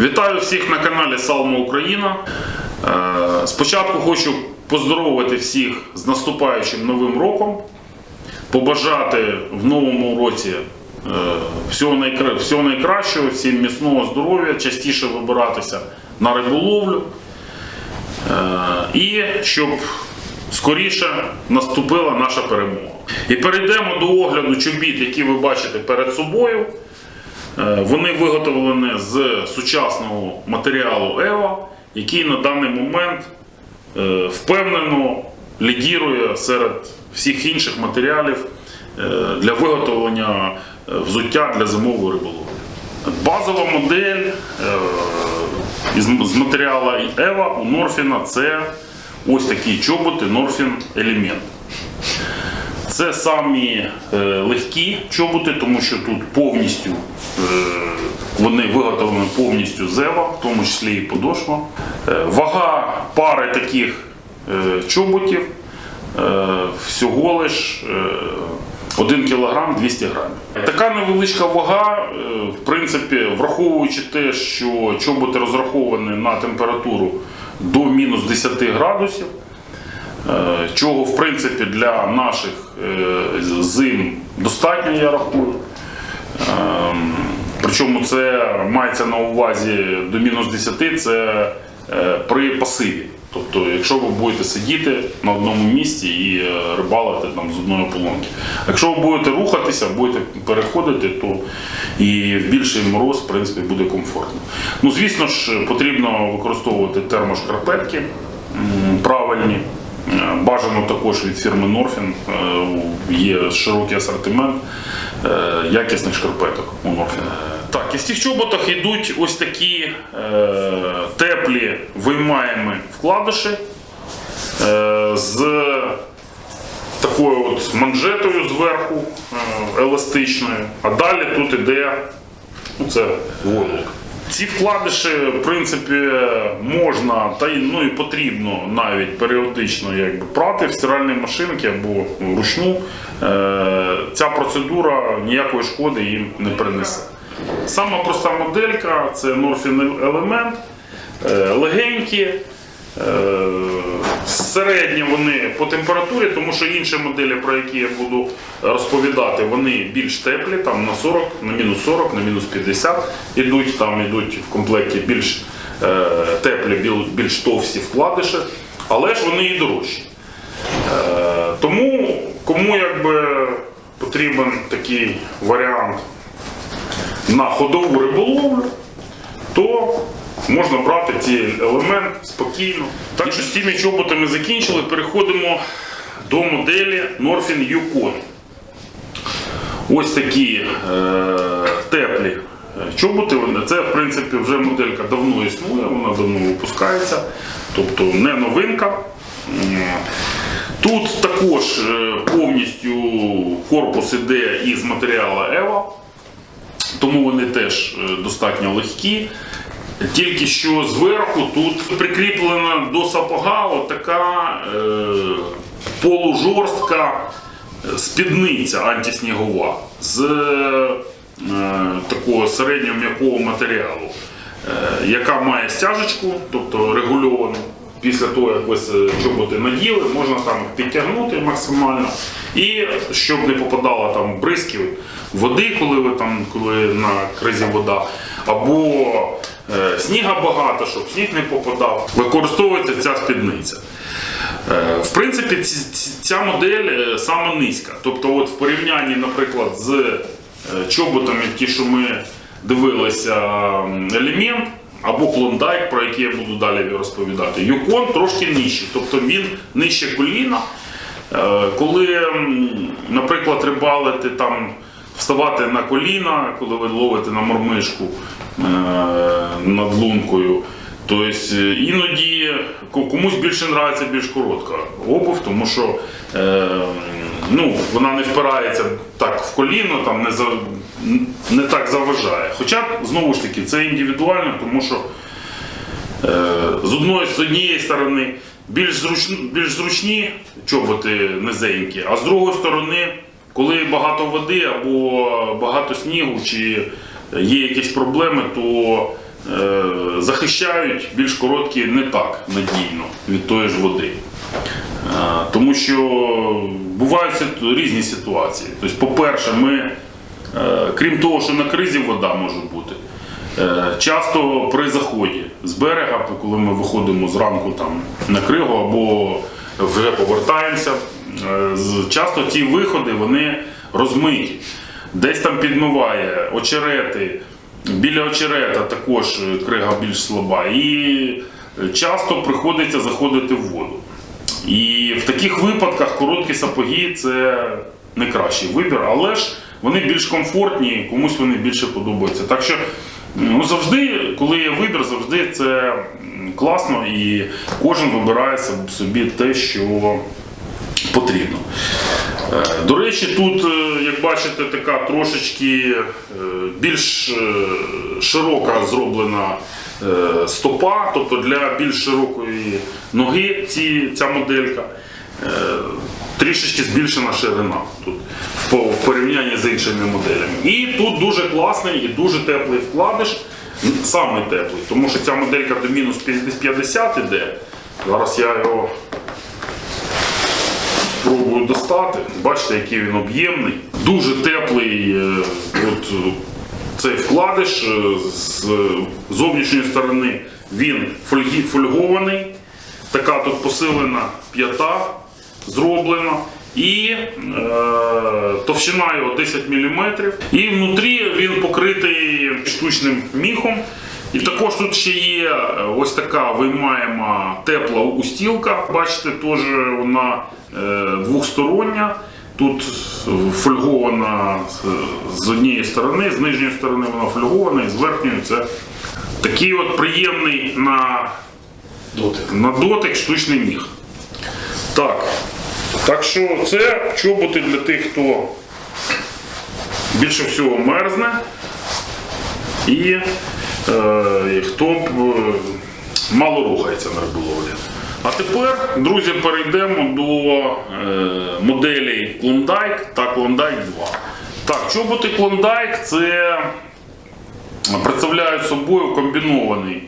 Вітаю всіх на каналі Салма Україна. Е, Спочатку хочу поздоровити всіх з наступаючим новим роком, побажати в новому році е, всього, найкра... всього найкращого, всім міцного здоров'я, частіше вибиратися на риболовлю. Е, І щоб скоріше наступила наша перемога. І перейдемо до огляду чобіт, які ви бачите перед собою. Е, Вони виготовлені з сучасного матеріалу Ева, який на даний момент е, впевнено лідірує серед всіх інших матеріалів е, для виготовлення взуття для зимової риболовлі. Базова модель з матеріалу Ева у Норфіна це ось такі чоботи Норфін Елемент. Це самі е, легкі чоботи, тому що тут повністю е, вони виготовлені повністю з ева, в тому числі і подошва. Е, вага пари таких чоботів всього лиш е, 1 кг 200 грамів. Така невеличка вага, в принципі, враховуючи те, що чоботи розраховані на температуру до мінус 10 градусів. Е, чого в принципі для наших е, зим достатньо, я рахую. Ем, Причому це мається на увазі до мінус 10 це е, при пасиві. Тобто, якщо ви будете сидіти на одному місці і рибалити там з одної полонки. Якщо ви будете рухатися, будете переходити, то і в більший мороз в принципі, буде комфортно. Ну, звісно ж, потрібно використовувати термошкарпетки правильні. Е, Бажано також від фірми Норфін. Є широкий асортимент е, якісних шкарпеток у Норфін. Так, і в цих чоботах йдуть ось такі е, теплі виймаємі вкладиші е, з такою от манжетою зверху е, еластичною, а далі тут іде ну, це войлок. Ці вкладиші, в принципі, можна та й ну і потрібно навіть періодично якби прати в стиральній машинці або вручну. Е, Ця процедура ніякої шкоди їм не принесе. Сама проста моделька це норфін елемент, Е, легенькі. Середні вони по температурі, тому що інші моделі, про які я буду розповідати, вони більш теплі, там на 40, на мінус 40, на мінус 50 ідуть, там ідуть в комплекті більш е, теплі, більш товсті вкладиші, але ж вони і дорожчі. Е, тому кому якби потрібен такий варіант на ходову риболовлю, то можна брати цей елемент спокійно. Так що з цими чоботами закінчили, переходимо до моделі Norfin Yukon. Ось такі е, теплі е, чоботи. Це, в принципі, вже моделька давно існує, вона давно випускається, тобто не новинка. Тут також е, повністю корпус іде із матеріалу EVA тому вони теж е, достатньо легкі. Тільки що зверху тут прикріплена до сапога така е, полужорстка е, спідниця антиснігова з е, такого середнього м'якого матеріалу, е, яка має стяжечку, тобто регульовану. Після того, як ви чоботи наділи, можна там підтягнути максимально. І щоб не попадало там бризків води, коли ви там, коли на кризі вода, або е, сніга багато, щоб сніг не попадав, використовується ця спідниця. Е, В принципі, ця модель е, саме низька. Тобто, от в порівнянні, наприклад, з е, чоботами, ті, що ми дивилися, елемент або клондайк, про який я буду далі розповідати, Юкон трошки нижчий, тобто він нижче коліна. Е, Коли, наприклад, рибалити там. Вставати на коліна, коли ви ловите на мормишку е, над лункою. Тобто е, іноді комусь більше подобається більш коротка обув, тому що е, ну, вона не впирається так в коліно, там не, за, не так заважає. Хоча, знову ж таки, це індивідуально, тому що Е, з одної з однієї сторони більш зручні, більш зручні чоботи низенькі, а з другої сторони, коли багато води або багато снігу, чи є якісь проблеми, то е, захищають більш короткі не так надійно від тої ж води. Е, Тому що бувають різні ситуації. Тобто, по-перше, ми, е, крім того, що на кризі вода може бути, часто при заході з берега, коли ми виходимо зранку там, на кригу або вже повертаємося, е, часто ці виходи вони розмиті. Десь там підмиває очерети, біля очерета також е, крига більш слаба. І е, часто приходиться заходити в воду. І в таких випадках короткі сапоги це не кращий вибір, але ж вони більш комфортні, комусь вони більше подобаються. Так що ну, завжди, коли є вибір, завжди це класно і кожен вибирає собі те, що потрібно. Е, До речі, тут, е, як бачите, така трошечки е, більш широка зроблена стопа, тобто для більш широкої ноги ці, ця моделька. Трішечки збільшена ширина тут в порівнянні з іншими моделями. І тут дуже класний і дуже теплий вкладиш, саме теплий, тому що ця моделька до мінус 50 іде. Зараз я його спробую достати. Бачите, який він об'ємний. Дуже теплий е, от, цей вкладиш е, з зовнішньої сторони. Він фольгований. Така тут посилена п'ята зроблена. І е, товщина його 10 мм. І внутрі він покритий штучним міхом. І також тут ще є е, ось така виймаєма тепла устілка. Бачите, теж вона е, двохстороння. Тут фольгована з однієї сторони, з нижньої сторони вона фольгована, і з верхньої це такий от приємний на Дотик. на дотик штучний міг. Так. Так що це чоботи для тих, хто більше всього мерзне і е, хто е, мало рухається на риболовлі. А тепер, друзі, перейдемо до е, моделей Klondike та Klondike 2. Так, чоботи Klondike це представляють собою комбінований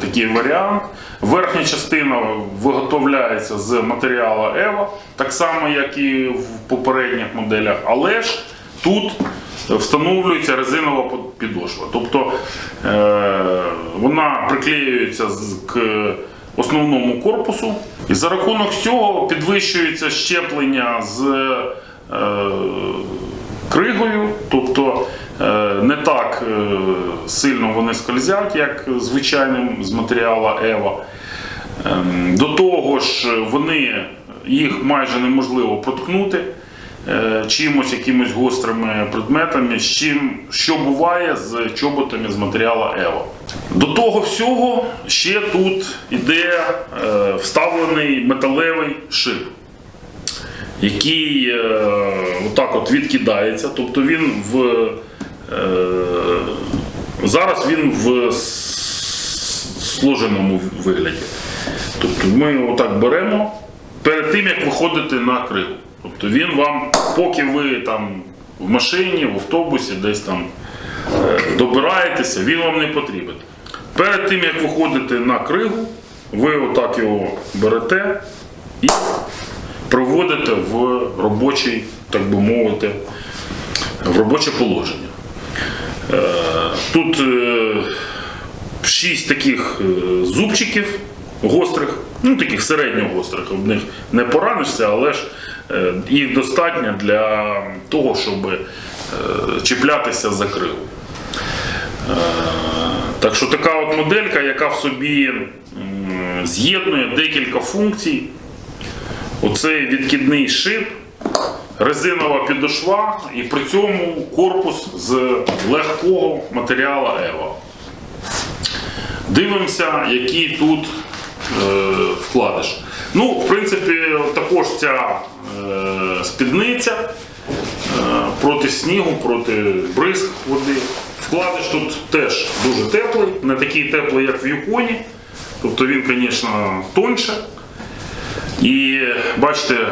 такий варіант. Верхня частина виготовляється з матеріалу Ева, так само, як і в попередніх моделях, але ж тут встановлюється резинова підошва. Тобто е, вона приклеюється к основному корпусу, і за рахунок цього підвищується щеплення з е, кригою, тобто е, не так е, сильно вони скользять, як звичайним з матеріалу Ева. Ем, До того ж, вони їх майже неможливо проткнути е, чимось, якимось гострими предметами, з чим, що буває з чоботами з матеріалу Ева. До того всього ще тут іде вставлений металевий шип який е, отак от відкидається. Тобто він в е, зараз він в сложеному вигляді. Тобто ми його отак беремо перед тим, як виходити на кригу. Тобто він вам, поки ви там в машині, в автобусі, десь там е, добираєтеся, він вам не потрібен. Перед тим, як виходите на кригу, ви отак його берете і приводите в робочий, так би мовити, в робоче положення. Е, Тут е, шість таких е, зубчиків гострих, ну таких середньогострих, об них не поранишся, але ж їх достатньо для того, щоб чіплятися за крилу. Так що така от моделька, яка в собі з'єднує декілька функцій. Оцей відкидний шип, резинова підошва і при цьому корпус з легкого матеріалу Ева. Дивимося, який тут е, вкладиш. Ну, в принципі, також ця е, спідниця е, проти снігу, проти бризг води. Вкладиш тут теж дуже теплий, не такий теплий, як в Юконі. Тобто він, звісно, тоньше. І бачите, е,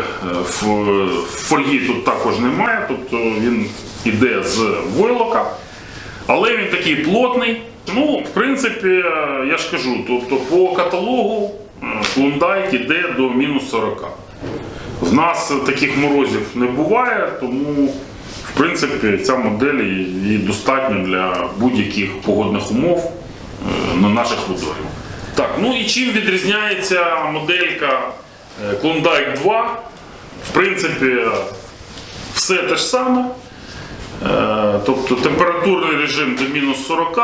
фольги тут також немає, тобто він іде з войлока. Але він такий плотний, Ну, в принципі, е, я ж кажу, тобто по каталогу е, клондайк іде до мінус 40. В нас таких морозів не буває, тому в принципі ця модель і достатньо для будь-яких погодних умов е, на наших водорів. Так, ну і чим відрізняється моделька е, Klondike 2? В принципі, все те ж саме. Е, Тобто температурний режим до мінус 40,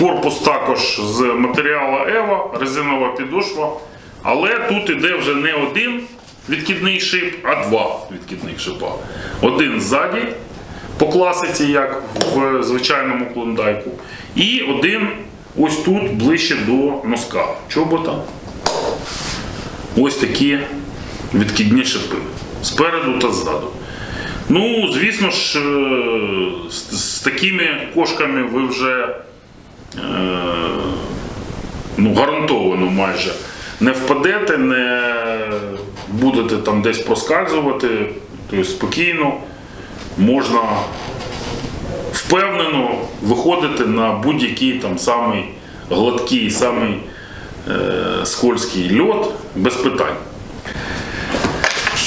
корпус також з матеріалу Ева, резинова підошва. Але тут іде вже не один відкидний шип, а два відкидних шипа. Один ззаді, по класиці, як в звичайному клондайку, і один ось тут ближче до носка чобота. Ось такі відкидні шипи спереду та ззаду. Ну, звісно ж, е, з, з такими кошками ви вже е, ну, гарантовано майже не впадете, не будете там десь проскальзувати, тобто спокійно можна впевнено виходити на будь-який там самий гладкий, самий е, скользький льот без питань.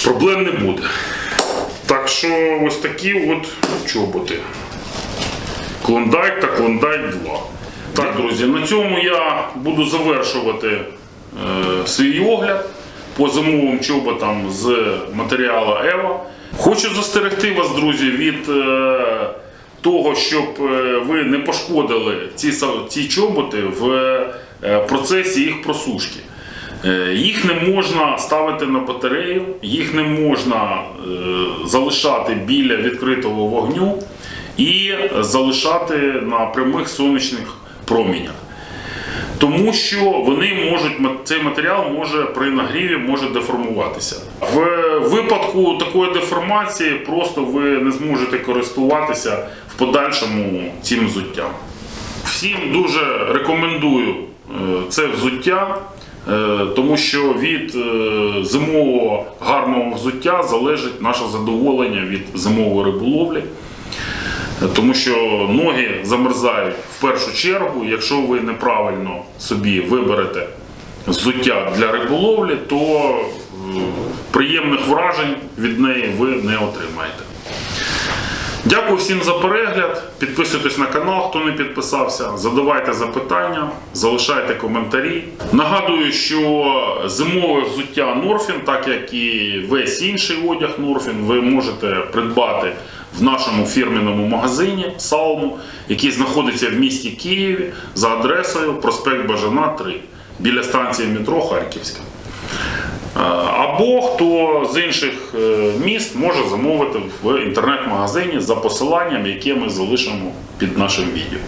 Проблем не буде. Так що ось такі от чоботи. Клондайк та Клондайк 2. Так, друзі, на цьому я буду завершувати е, свій огляд по зимовим чоботам з матеріалу Ева. Хочу застерегти вас, друзі, від е, того, щоб е, ви не пошкодили ці, ці чоботи в е, процесі їх просушки. Е, Їх не можна ставити на батарею, їх не можна е, залишати біля відкритого вогню і залишати на прямих сонячних промінях. Тому що вони можуть, цей матеріал може при нагріві може деформуватися. В випадку такої деформації просто ви не зможете користуватися в подальшому цим взуттям. Всім дуже рекомендую це взуття, е, тому що від е, зимового гарного взуття залежить наше задоволення від зимової риболовлі. Е, Тому що ноги замерзають в першу чергу. Якщо ви неправильно собі виберете взуття для риболовлі, то е, приємних вражень від неї ви не отримаєте. Дякую всім за перегляд. Підписуйтесь на канал, хто не підписався. Задавайте запитання, залишайте коментарі. Нагадую, що зимове взуття Норфін, так як і весь інший одяг Норфін, ви можете придбати в нашому фірменному магазині Салму, який знаходиться в місті Києві за адресою проспект Бажана 3 біля станції метро Харківська. Е, Або хто з інших е, міст може замовити в інтернет-магазині за посиланням, яке ми залишимо під нашим відео.